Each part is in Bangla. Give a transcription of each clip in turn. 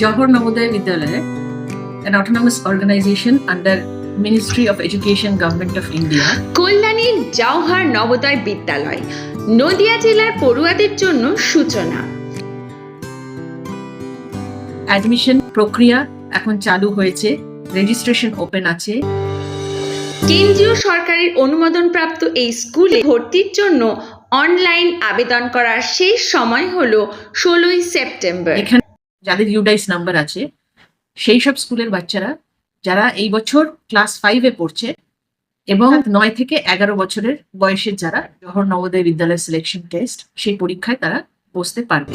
Johor Navodaya Vidyalaya, an autonomous organization under Ministry of Education, Government of India, কল্যাণীর Jawahar Navodaya বিদ্যালয় নদিয়া জেলার পড়ুয়াদের জন্য সূচনা। অ্যাডমিশন প্রক্রিয়া এখন চালু হয়েছে রেজিস্ট্রেশন ওপেন আছে। কেন্দ্রীয় সরকারের অনুমোদনপ্রাপ্ত এই স্কুলে ভর্তির জন্য অনলাইন আবেদন করার শেষ সময় হলো ষোলোই সেপ্টেম্বর। এখানে যাদের ইউডাইস নাম্বার আছে, সেই সব স্কুলের বাচ্চারা, যারা এই বছর ক্লাস ফাইভে পড়ছে এবং নয় থেকে এগারো বছরের বয়সের যারা জহর নবোদয় বিদ্যালয় সিলেকশন টেস্ট সেই পরীক্ষায় তারা বসতে পারবে।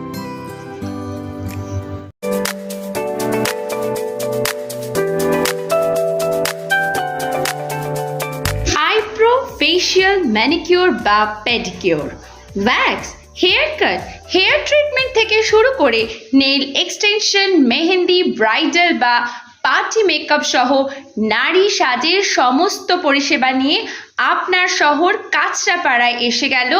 ফেশিয়াল ম্যানিকিওর বা pedicure wax hair cut hair treatment থেকে শুরু করে নেল এক্সটেনশন মেহেন্দি ব্রাইডাল বা পার্টি মেকআপ সহ নারী সাজের সমস্ত পরিষেবা নিয়ে আপনার শহর কাঁচরাপাড়ায় এসে গেল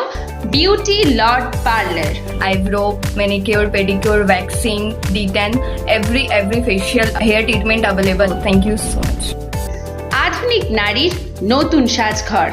beauty lord parlour eyebrow manicure, pedicure, waxing, D10, every every facial hair treatment available. Thank you so much. আধুনিক নারীর নতুন সাজঘর